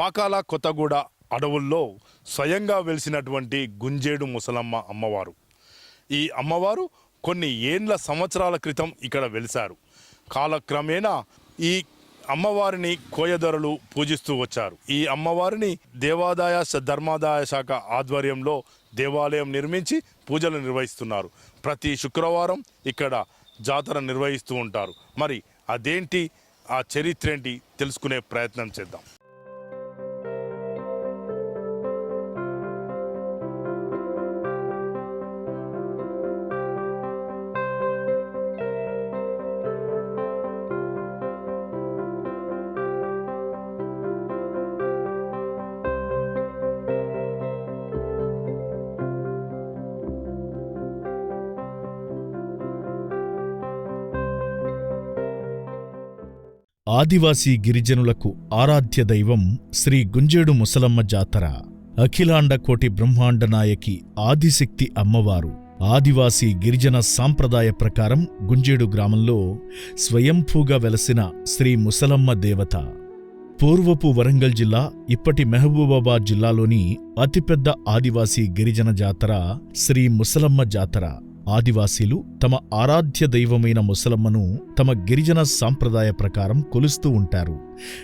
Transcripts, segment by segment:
పాకాల కొత్తగూడ అడవుల్లో స్వయంగా వెలిసినటువంటి గుంజేడు ముసలమ్మ అమ్మవారు. ఈ అమ్మవారు కొన్ని ఏండ్ల సంవత్సరాల క్రితం ఇక్కడ వెలిశారు. కాలక్రమేణా ఈ అమ్మవారిని కోయదొరలు పూజిస్తూ వచ్చారు. ఈ అమ్మవారిని దేవాదాయ ధర్మాదాయ శాఖ ఆధ్వర్యంలో దేవాలయం నిర్మించి పూజలు నిర్వహిస్తున్నారు. ప్రతి శుక్రవారం ఇక్కడ జాతర నిర్వహిస్తూ ఉంటారు. మరి అదేంటి? ఆ చరిత్ర ఏంటి? తెలుసుకునే ప్రయత్నం చేద్దాం. ఆదివాసీ గిరిజనులకు ఆరాధ్య దైవం శ్రీ గుంజేడు ముసలమ్మ జాతర. అఖిలాండ కోటి బ్రహ్మాండ నాయకి ఆదిశక్తి అమ్మవారు. ఆదివాసీ గిరిజన సాంప్రదాయ ప్రకారం గుంజేడు గ్రామంలో స్వయంభూగా వెలసిన శ్రీ ముసలమ్మ దేవత. పూర్వపు వరంగల్ జిల్లా ఇప్పటి మహబూబాబాద్ జిల్లాలోని అతిపెద్ద ఆదివాసీ గిరిజన జాతర శ్రీ ముసలమ్మ జాతర. ఆదివాసీలు తమ ఆరాధ్య దైవమైన ముసలమ్మను తమ గిరిజన సాంప్రదాయ ప్రకారం కొలుస్తూ ఉంటారు.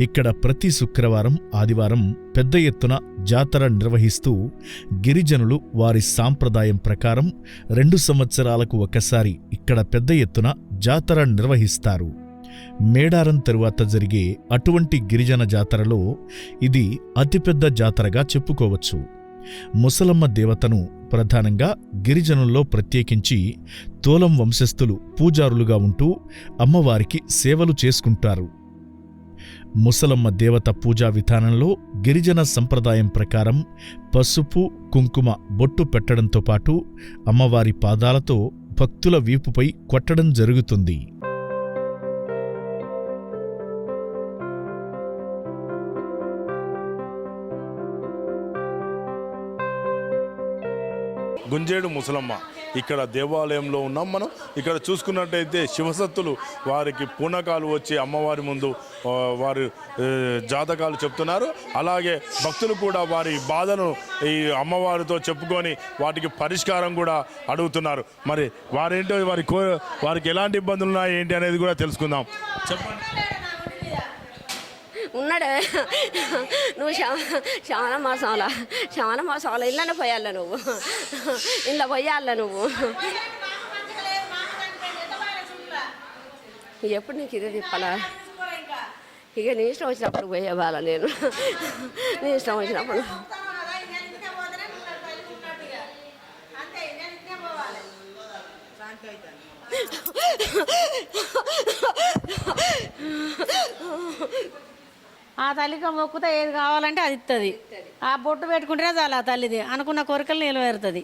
ఇక్కడ ప్రతి శుక్రవారం ఆదివారం పెద్ద ఎత్తున జాతర నిర్వహిస్తూ గిరిజనులు వారి సాంప్రదాయం ప్రకారం రెండు సంవత్సరాలకు ఒకసారి ఇక్కడ పెద్ద ఎత్తున జాతర నిర్వహిస్తారు. మేడారం తరువాత జరిగే అటువంటి గిరిజన జాతరలో ఇది అతిపెద్ద జాతరగా చెప్పుకోవచ్చు. ముసలమ్మ దేవతను ప్రధానంగా గిరిజనుల్లో ప్రత్యేకించి తోలం వంశస్థులు పూజారులుగా ఉంటూ అమ్మవారికి సేవలు చేసుకుంటారు. ముసలమ్మ దేవత పూజా విధానంలో గిరిజన సంప్రదాయం ప్రకారం పసుపు కుంకుమ బొట్టు పెట్టడంతో పాటు అమ్మవారి పాదాలతో భక్తుల వీపుపై కొట్టడం జరుగుతుంది. గుంజేడు ముసలమ్మ. ఇక్కడ దేవాలయంలో ఉన్నాం మనం. ఇక్కడ చూసుకున్నట్టయితే శివసత్తులు వారికి పూనకాలు వచ్చి అమ్మవారి ముందు వారు జాతకాలు చెప్తున్నారు. అలాగే భక్తులు కూడా వారి బాధను ఈ అమ్మవారితో చెప్పుకొని వాటికి పరిష్కారం కూడా అడుగుతున్నారు. మరి వారేంటో వారి కో వారికి ఎలాంటి ఇబ్బందులు ఉన్నాయి ఏంటి అనేది కూడా తెలుసుకుందాం. చెప్పండి. ఉన్నాడే? నువ్వు శా- చాలా మాసాల చాలా మాసాల ఇళ్ళనే పోయాల నువ్వు? ఇలా పోయాల నువ్వు? ఎప్పుడు నీకు ఇదే చెప్పాలా ఇక నీ ఇష్టం వచ్చినప్పుడు పోయేవాళ్ళ నేను. నీ ఇష్టం వచ్చినప్పుడు. తల్లికి మొక్కుతే ఏది కావాలంటే అది ఇస్తుంది ఆ బొట్టు పెట్టుకుంటేనే చాలు ఆ తల్లిది. అనుకున్న కోరికలు నిలవేరుతుంది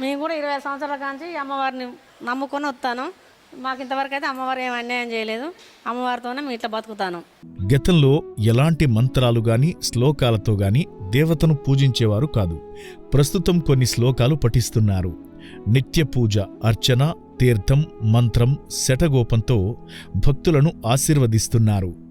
మేము కూడా ఇరవై సంవత్సరాల కాంచి అమ్మవారిని నమ్ముకొని వస్తాను. మాకు ఇంతవరకు అయితే అమ్మవారు ఏం అన్యాయం చేయలేదు. అమ్మవారితోనే మేము ఇట్లా బతుకుతాను. గతంలో ఎలాంటి మంత్రాలు గాని శ్లోకాలతో గాని దేవతను పూజించేవారు కాదు. ప్రస్తుతం కొన్ని శ్లోకాలు పఠిస్తున్నారు. నిత్య పూజ అర్చన తీర్థం మంత్రం శటగోపంతో భక్తులను ఆశీర్వదిస్తున్నారు.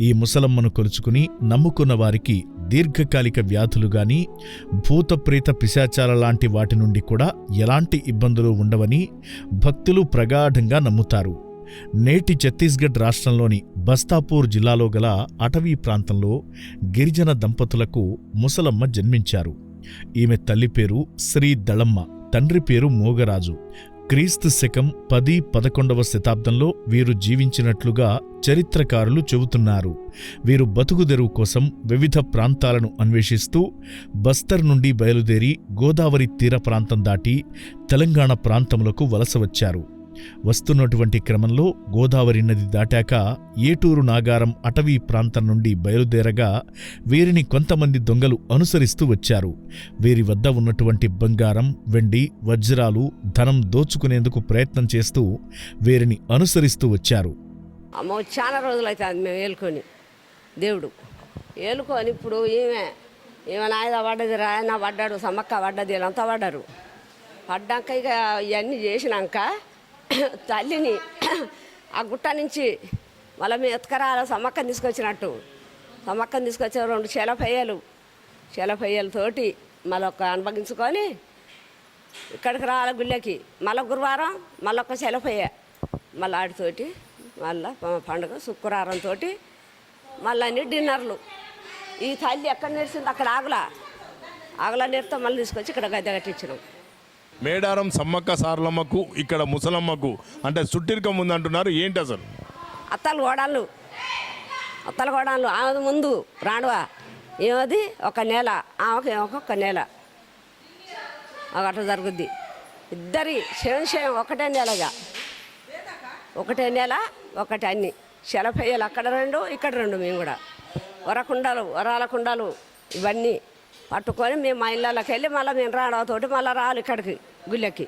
ఈ ముసలమ్మను కొలుచుకుని నమ్ముకున్న వారికి దీర్ఘకాలిక వ్యాధులు గాని భూతప్రేత పిశాచాల లాంటి వాటి నుండి కూడా ఎలాంటి ఇబ్బందులు ఉండవని భక్తులు ప్రగాఢంగా నమ్ముతారు. నేటి ఛత్తీస్గఢ్ రాష్ట్రంలోని బస్తాపూర్ జిల్లాలో గల అటవీ ప్రాంతంలో గిరిజన దంపతులకు ముసలమ్మ జన్మించారు. ఈమె తల్లి పేరు శ్రీ దళమ్మ తండ్రి పేరు మోగరాజు. క్రీస్తు శకం పది పదకొండవ శతాబ్దంలో వీరు జీవించినట్లుగా చరిత్రకారులు చెబుతున్నారు. వీరు బతుకుదెరువు కోసం వివిధ ప్రాంతాలను అన్వేషిస్తూ బస్తర్ నుండి బయలుదేరి గోదావరి తీర ప్రాంతం దాటి తెలంగాణ ప్రాంతములకు వలస వచ్చారు. వస్తున్నటువంటి క్రమంలో గోదావరి నది దాటాక ఏటూరు నాగారం అటవీ ప్రాంతం నుండి బయలుదేరగా వీరిని కొంతమంది దొంగలు అనుసరిస్తూ వచ్చారు. వీరి వద్ద ఉన్నటువంటి బంగారం వెండి వజ్రాలు ధనం దోచుకునేందుకు ప్రయత్నం చేస్తూ వీరిని అనుసరిస్తూ వచ్చారు. అమ్మో చాలా రోజులైతే అది మేము ఏలుకొని దేవుడు ఏలుకొని ఇప్పుడు ఈమె ఈమె నాయన పడ్డది రాయన పడ్డాడు సమ్మక్క పడ్డది వీళ్ళంతా పడ్డారు. పడ్డాక ఇక ఇవన్నీ చేసినాక తల్లిని ఆ గుట్ట నుంచి మళ్ళీ మీ ఎత్కరాల సమ్మక్కని తీసుకొచ్చినట్టు. సమ్మక్కని తీసుకొచ్చిన రెండు శలపయ్యలు శలపయ్యలతోటి మళ్ళీ ఒక అనుభవించుకొని ఇక్కడికి రావాలి గుళ్ళకి. మళ్ళీ గురువారం మళ్ళీ ఒక శలపయ్య మళ్ళీ ఆడితోటి మళ్ళీ పండుగ శుక్రవారంతో మళ్ళీ అన్ని డిన్నర్లు. ఈ తల్లి ఎక్కడ నేర్చింది? అక్కడ ఆగుల. ఆగుల నేర్తో మళ్ళీ తీసుకొచ్చి ఇక్కడ గద్దె కట్టించినాం. మేడారం సమ్మక్క సార్లమ్మకు ఇక్కడ ముసలమ్మకు అంటే సుట్టిరికం ఉంది అంటున్నారు ఏంటి అసలు? అత్తలు గోడాలు అత్తల గోడాలు ఆమె ముందు రాండవా. ఏమది ఒక నెల. ఆమెకి ఒక్కొక్క నెల. అట్లా జరుగుద్ది. ఇద్దరి శవం శవం ఒకటే నెలగా. ఒకటే నెల ఒకటి అన్ని. శలపయ్యలు అక్కడ రెండు ఇక్కడ రెండు మేము కూడా. వరకుండాలు వరాల కుండాలు ఇవన్నీ. పట్టుకొని మేము మా ఇళ్ళకి వెళ్ళి మళ్ళీ మేము రావడంతోటి మళ్ళీ రావాలి ఇక్కడికి గుళ్ళకి.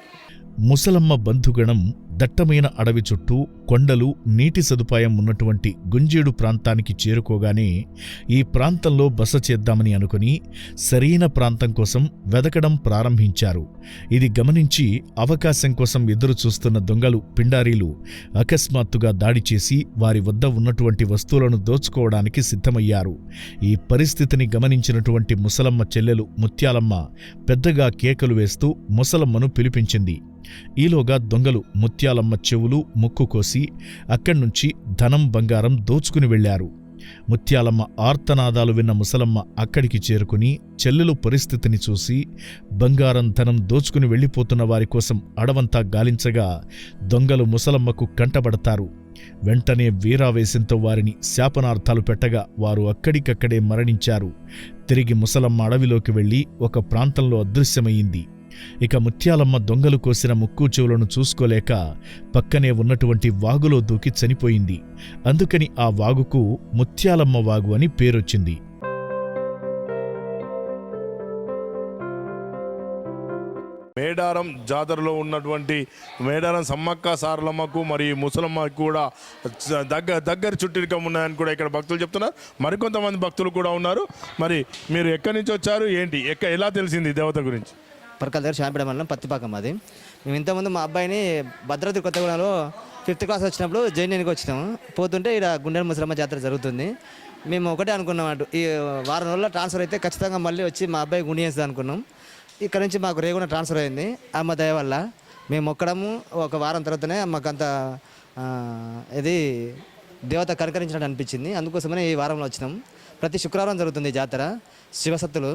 ముసలమ్మ బంధుగణం దట్టమైన అడవి చుట్టూ కొండలు నీటి సదుపాయం ఉన్నటువంటి గుంజేడు ప్రాంతానికి చేరుకోగానే ఈ ప్రాంతంలో బస చేద్దామని అనుకుని సరైన ప్రాంతం కోసం వెదకడం ప్రారంభించారు. ఇది గమనించి అవకాశం కోసం ఎదురు చూస్తున్న దొంగలు పిండారీలు అకస్మాత్తుగా దాడి చేసి వారి వద్ద ఉన్నటువంటి వస్తువులను దోచుకోవడానికి సిద్ధమయ్యారు. ఈ పరిస్థితిని గమనించినటువంటి ముసలమ్మ చెల్లెలు ముత్యాలమ్మ పెద్దగా కేకలు వేస్తూ ముసలమ్మను పిలిపించింది. ఈలోగా దొంగలు ముత్యాలమ్మ చెవులు ముక్కు కోసి అక్కడ్నుంచి ధనం బంగారం దోచుకుని వెళ్ళారు ముత్యాలమ్మ ఆర్తనాదాలు విన్న ముసలమ్మ అక్కడికి చేరుకుని చెల్లెలు పరిస్థితిని చూసి బంగారం ధనం దోచుకుని వెళ్ళిపోతున్న వారి కోసం అడవంతా గాలించగా దొంగలు ముసలమ్మకు కంటబడతారు వెంటనే వీరావేశంతో వారిని శాపనార్థాలు పెట్టగా వారు అక్కడికక్కడే మరణించారు. తిరిగి ముసలమ్మ అడవిలోకి వెళ్ళి ఒక ప్రాంతంలో అదృశ్యమయ్యింది. ఇక ముత్యాలమ్మ దొంగలు కోసిన ముక్కు చెవులను చూసుకోలేక పక్కనే ఉన్నటువంటి వాగులో దూకి చనిపోయింది. అందుకని ఆ వాగుకు ముత్యాలమ్మ వాగు అని పేరొచ్చింది. మేడారం జాతరలో ఉన్నటువంటి మేడారం సమ్మక్క సారలమ్మకు మరి ముసలమ్మకు కూడా దగ్గర దగ్గర చుట్టూరికం ఉన్నాయని కూడా ఇక్కడ భక్తులు చెప్తున్నారు. మరికొంతమంది భక్తులు కూడా ఉన్నారు. మరి మీరు ఎక్కడి నుంచి వచ్చారు? ఏంటి? ఎక్క ఎలా తెలిసింది దేవత గురించి? పరకాల దగ్గర శాంపేట మండలం పత్తిపాకం అది. మేము ఇంతకుముందు మా అబ్బాయిని భద్రాద్రి కొత్తగూడెంలో ఫిఫ్త్ క్లాస్ వచ్చినప్పుడు జైన్యానికి వచ్చినాము. పోతుంటే ఇక్కడ గుండెల ముసలమ్మ జాతర జరుగుతుంది. మేము ఒకటే అనుకున్నాం అటు. ఈ వారం రోజుల్లో ట్రాన్స్ఫర్ అయితే ఖచ్చితంగా మళ్ళీ వచ్చి మా అబ్బాయి గుండె చేస్తుంది అనుకున్నాం. ఇక్కడ నుంచి మాకు రేగున ట్రాన్స్ఫర్ అయింది. అమ్మ దయ వల్ల మేము ఒక్కడము ఒక వారం తర్వాతనే మాకంత అంత ఇది దేవత కరకరించినట్టు అనిపించింది. అందుకోసమనే ఈ వారంలో వచ్చినాం. ప్రతి శుక్రవారం జరుగుతుంది ఈ జాతర. శివసత్తులు.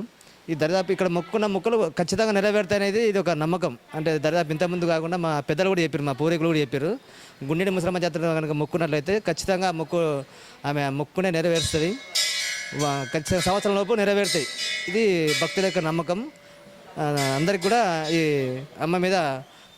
ఈ దరిదాపు ఇక్కడ మొక్కున్న మొక్కలు ఖచ్చితంగా నెరవేరుతాయనేది ఇది ఒక నమ్మకం. అంటే దరిదాపు ఇంతకుముందు కాకుండా మా పెద్దలు కూడా చెప్పారు మా పూర్వీకులు కూడా చెప్పారు గుండెడి ముసలమ్మ జాతర కనుక మొక్కున్నట్లయితే ఖచ్చితంగా మొక్కు ఆమె మొక్కునే నెరవేరుస్తుంది. వా- ఖచ్చితంగా సంవత్సరం లోపు నెరవేరుతాయి. ఇది భక్తుల యొక్క నమ్మకం. అందరికి కూడా ఈ అమ్మ మీద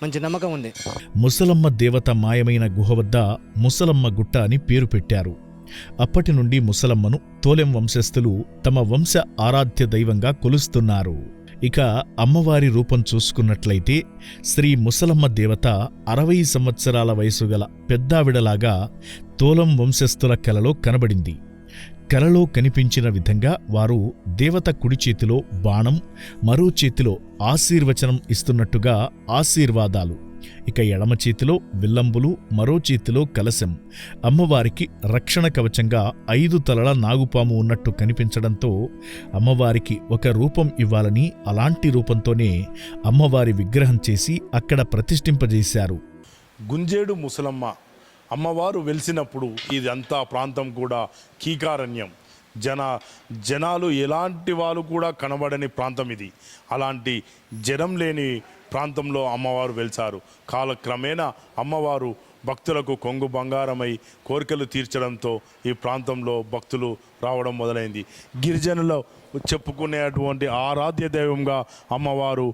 మంచి నమ్మకం ఉంది. ముసలమ్మ దేవత మాయమైన గుహ వద్ద ముసలమ్మ గుట్ట అని పేరు పెట్టారు. అప్పటి నుండి ముసలమ్మను తోలెం వంశస్థులు తమ వంశ ఆరాధ్య దైవంగా కొలుస్తున్నారు. ఇక అమ్మవారి రూపం చూసుకున్నట్లయితే శ్రీ ముసలమ్మ దేవత అరవై సంవత్సరాల వయసు గల పెద్దావిడలాగా తోలం వంశస్థుల కలలో కనబడింది. కలలో కనిపించిన విధంగా వారు దేవత కుడి చేతిలో బాణం మరో చేతిలో ఆశీర్వచనం ఇస్తున్నట్టుగా ఆశీర్వాదాలు. ఇక ఎడమ చేతిలో విల్లంబులు మరో చేతిలో కలశం. అమ్మవారికి రక్షణ కవచంగా ఐదు తలల నాగుపాము ఉన్నట్టు కనిపించడంతో అమ్మవారికి ఒక రూపం ఇవ్వాలని అలాంటి రూపంతోనే అమ్మవారి విగ్రహం చేసి అక్కడ ప్రతిష్ఠింపజేశారు. గుంజేడు ముసలమ్మ అమ్మవారు వెలిసినప్పుడు ఇదంతా ప్రాంతం కూడా కీకారణ్యం. జన జనాలు ఎలాంటి వాళ్ళు కూడా కనబడని ప్రాంతం ఇది. అలాంటి జనం లేని ప్రాంతంలో అమ్మవారు వెలిసారు. కాలక్రమేణా అమ్మవారు భక్తులకు కొంగు బంగారమై కోరికలు తీర్చడంతో ఈ ప్రాంతంలో భక్తులు రావడం మొదలైంది. గిరిజనులు చెప్పుకునేటువంటి ఆరాధ్య దైవంగా అమ్మవారు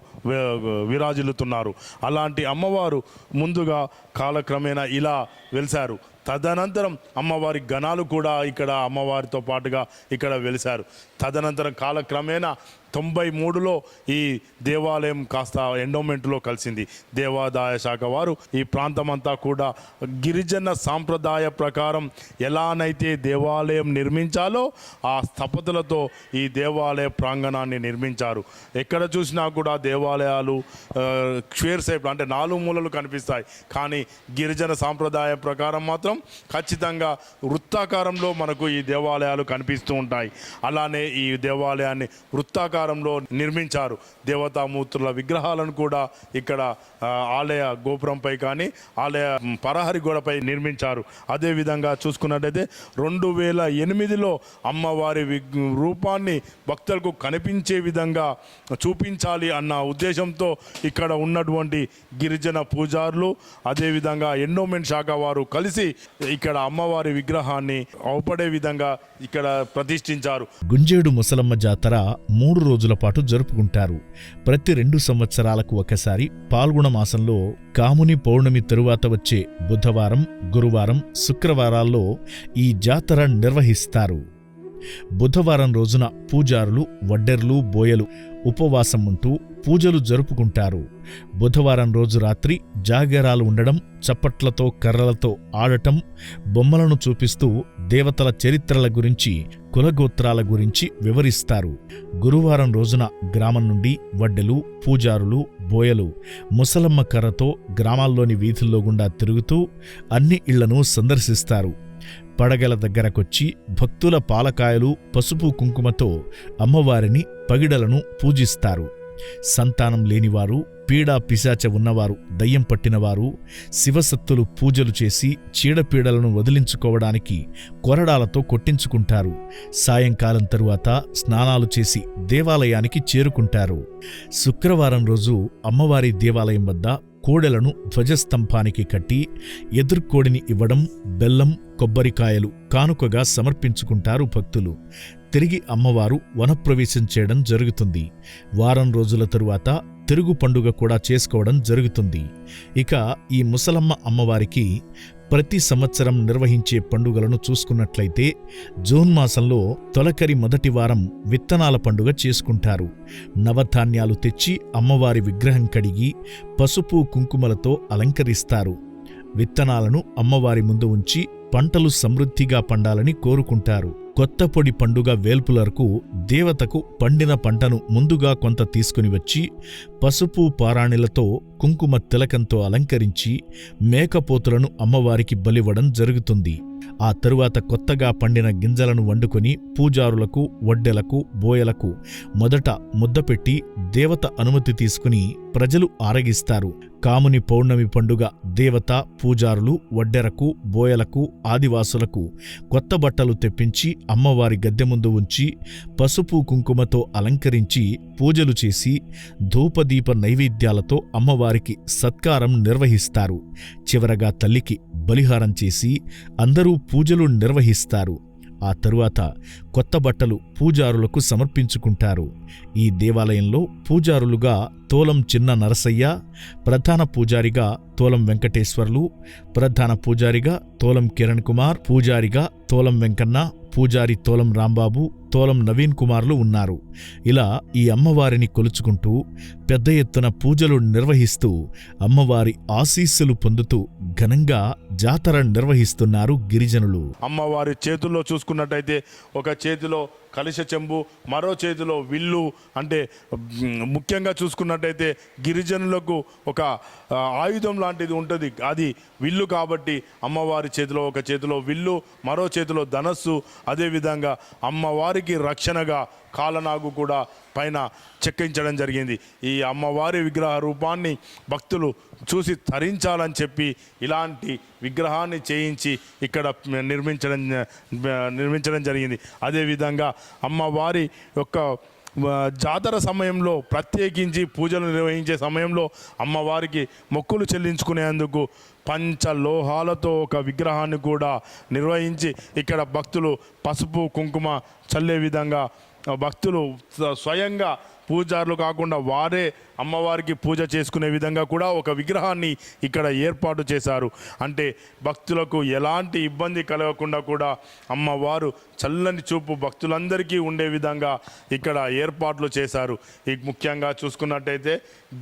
విరాజిల్లుతున్నారు. అలాంటి అమ్మవారు ముందుగా కాలక్రమేణా ఇలా వెలిశారు తదనంతరం అమ్మవారి గణాలు కూడా ఇక్కడ అమ్మవారితో పాటుగా ఇక్కడ వెలిశారు తదనంతరం కాలక్రమేణా తొంభై మూడులో ఈ దేవాలయం కాస్త ఎండోమెంట్లో కలిసింది. దేవాదాయ శాఖ వారు ఈ ప్రాంతమంతా కూడా గిరిజన సాంప్రదాయ ప్రకారం ఎలానైతే దేవాలయం నిర్మించాలో ఆ స్థపతులతో ఈ దేవాలయ ప్రాంగణాన్ని నిర్మించారు. ఎక్కడ చూసినా కూడా దేవాలయాలు క్వేర్ సైప్ అంటే నాలుగు మూలలు కనిపిస్తాయి. కానీ గిరిజన సాంప్రదాయ ప్రకారం మాత్రం ఖచ్చితంగా వృత్తాకారంలో మనకు ఈ దేవాలయాలు కనిపిస్తూ ఉంటాయి. అలానే ఈ దేవాలయాన్ని వృత్తాకారం వృత్తాకారంలో నిర్మించారు. దేవతామూర్తుల విగ్రహాలను కూడా ఇక్కడ ఆలయ గోపురంపై కానీ ఆలయ పరహరి గోడపై నిర్మించారు. అదేవిధంగా చూసుకున్నట్టయితే రెండు వేల ఎనిమిదిలో అమ్మవారి విగ్ రూపాన్ని భక్తులకు కనిపించే విధంగా చూపించాలి అన్న ఉద్దేశంతో ఇక్కడ ఉన్నటువంటి గిరిజన పూజారులు అదేవిధంగా ఎండోమెంట్ శాఖ వారు కలిసి ఇక్కడ అమ్మవారి విగ్రహాన్ని అవపడే విధంగా ఇక్కడ ప్రతిష్ఠించారు. గుంజేడు ముసలమ్మ జాతర మూడు రోజుల పాటు జరుపుకుంటారు. ప్రతి రెండు సంవత్సరాలకు ఒకసారి పాల్గొన మాసంలో కాముని పౌర్ణమి తరువాత వచ్చే బుధవారం గురువారం శుక్రవారాల్లో ఈ జాతర నిర్వహిస్తారు. బుధవారం రోజున పూజారులు వడ్డెర్లు బోయలు ఉపవాసం ఉంటూ పూజలు జరుపుకుంటారు. బుధవారం రోజు రాత్రి జాగారాలు ఉండడం చప్పట్లతో కర్రలతో ఆడటం బొమ్మలను చూపిస్తూ దేవతల చరిత్రల గురించి కులగోత్రాల గురించి వివరిస్తారు. గురువారం రోజున గ్రామం నుండి వడ్డెలు పూజారులు బోయలు ముసలమ్మ కర్రతో గ్రామాల్లోని వీధుల్లో గుండా తిరుగుతూ అన్ని ఇళ్ళను సందర్శిస్తారు. పడగల దగ్గరకొచ్చి భక్తుల పాలకాయలు పసుపు కుంకుమతో అమ్మవారిని పగిడలను పూజిస్తారు. సంతానం లేనివారు పీడా పిశాచ ఉన్నవారు దయ్యం పట్టినవారు శివసత్తులు పూజలు చేసి చీడపీడలను వదిలించుకోవడానికి కొరడాలతో కొట్టించుకుంటారు. సాయంకాలం తరువాత స్నానాలు చేసి దేవాలయానికి చేరుకుంటారు. శుక్రవారం రోజు అమ్మవారి దేవాలయం వద్ద కోడెలను ధ్వజస్తంభానికి కట్టి ఎదుర్కోడిని ఇవ్వడం బెల్లం కొబ్బరికాయలు కానుకగా సమర్పించుకుంటారు భక్తులు. తిరిగి అమ్మవారు వనప్రవేశం చేయడం జరుగుతుంది. వారం రోజుల తరువాత తిరుగు పండుగ కూడా చేసుకోవడం జరుగుతుంది. ఇక ఈ ముసలమ్మ అమ్మవారికి ప్రతి సంవత్సరం నిర్వహించే పండుగలను చూసుకున్నట్లయితే జూన్ మాసంలో తొలకరి మొదటి వారం విత్తనాల పండుగ చేసుకుంటారు. నవధాన్యాలు తెచ్చి అమ్మవారి విగ్రహం కడిగి పసుపు కుంకుమలతో అలంకరిస్తారు. విత్తనాలను అమ్మవారి ముందు ఉంచి పంటలు సమృద్ధిగా పండాలని కోరుకుంటారు. కొత్త పొడి పండుగ వేల్పులరకు దేవతకు పండిన పంటను ముందుగా కొంత తీసుకుని వచ్చి పసుపు పారాణిలతో కుంకుమ తిలకంతో అలంకరించి మేకపోతులను అమ్మవారికి బలివ్వడం జరుగుతుంది. ఆ తరువాత కొత్తగా పండిన గింజలను వండుకొని పూజారులకు వడ్డెలకు బోయలకు మొదట ముద్దపెట్టి దేవత అనుమతి తీసుకుని ప్రజలు ఆరగిస్తారు. కాముని పౌర్ణమి పండుగ దేవత పూజారులు వడ్డెరకు బోయలకు ఆదివాసులకు కొత్త బట్టలు తెప్పించి అమ్మవారి గద్దె ముందు ఉంచి పసుపు కుంకుమతో అలంకరించి పూజలు చేసి దీప నైవేద్యాలతో అమ్మవారికి సత్కారం నిర్వహిస్తారు. చివరగా తల్లికి బలిహారం చేసి అందరూ పూజలు నిర్వహిస్తారు. ఆ తరువాత కొత్త బట్టలు పూజారులకు సమర్పించుకుంటారు. ఈ దేవాలయంలో పూజారులుగా తోలం చిన్న నరసయ్య ప్రధాన పూజారిగా తోలం వెంకటేశ్వర్లు ప్రధాన పూజారిగా తోలం కిరణ్ కుమార్ పూజారిగా తోలం వెంకన్న పూజారి తోలం రాంబాబు తోలం నవీన్ కుమార్లు ఉన్నారు. ఇలా ఈ అమ్మవారిని కొలుచుకుంటూ పెద్ద ఎత్తున పూజలు నిర్వహిస్తూ అమ్మవారి ఆశీస్సులు పొందుతూ ఘనంగా జాతర నిర్వహిస్తున్నారు గిరిజనులు. అమ్మవారి చేతుల్లో చూసుకున్నట్టయితే ఒక చేతిలో కలిశ చెంబు మరో చేతిలో విల్లు అంటే ముఖ్యంగా చూసుకున్నట్టయితే గిరిజనులకు ఒక ఆయుధం లాంటిది ఉంటుంది. అది విల్లు కాబట్టి అమ్మవారి చేతిలో ఒక చేతిలో విల్లు మరో చేతిలో ధనస్సు. అదేవిధంగా అమ్మవారి వారికి రక్షణగా కాలనాగు కూడా పైన చెక్కించడం జరిగింది. ఈ అమ్మవారి విగ్రహ రూపాన్ని భక్తులు చూసి తరించాలని చెప్పి ఇలాంటి విగ్రహాన్ని చేయించి ఇక్కడ నిర్మించడం నిర్మించడం జరిగింది. అదేవిధంగా అమ్మవారి యొక్క జాతర సమయంలో ప్రత్యేకించి పూజలు నిర్వహించే సమయంలో అమ్మవారికి మొక్కులు చెల్లించుకునేందుకు పంచలోహాలతో ఒక విగ్రహాన్ని కూడా నిర్వహించి ఇక్కడ భక్తులు పసుపు కుంకుమ చల్లే విధంగా భక్తులు స్వయంగా పూజారులు కాకుండా వారే అమ్మవారికి పూజ చేసుకునే విధంగా కూడా ఒక విగ్రహాన్ని ఇక్కడ ఏర్పాటు చేశారు. అంటే భక్తులకు ఎలాంటి ఇబ్బంది కలగకుండా కూడా అమ్మవారు చల్లని చూపు భక్తులందరికీ ఉండే విధంగా ఇక్కడ ఏర్పాట్లు చేశారు. ఈ ముఖ్యంగా చూసుకున్నట్టయితే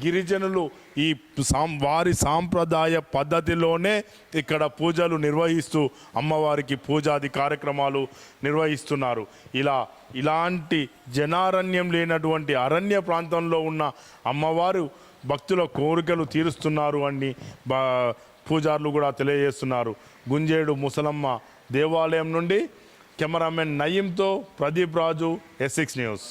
గిరిజనులు ఈ సాం వారి సాంప్రదాయ పద్ధతిలోనే ఇక్కడ పూజలు నిర్వహిస్తూ అమ్మవారికి పూజాది కార్యక్రమాలు నిర్వహిస్తున్నారు. ఇలా ఇలాంటి జనారణ్యం లేనటువంటి అరణ్య ప్రాంతంలో ఉన్న అమ్మవారు భక్తుల కోరికలు తీరుస్తున్నారు అని బా పూజారులు కూడా తెలియజేస్తున్నారు. గుంజేడు ముసలమ్మ దేవాలయం నుండి cameraman నయీంతో Pradeep Raju S six news.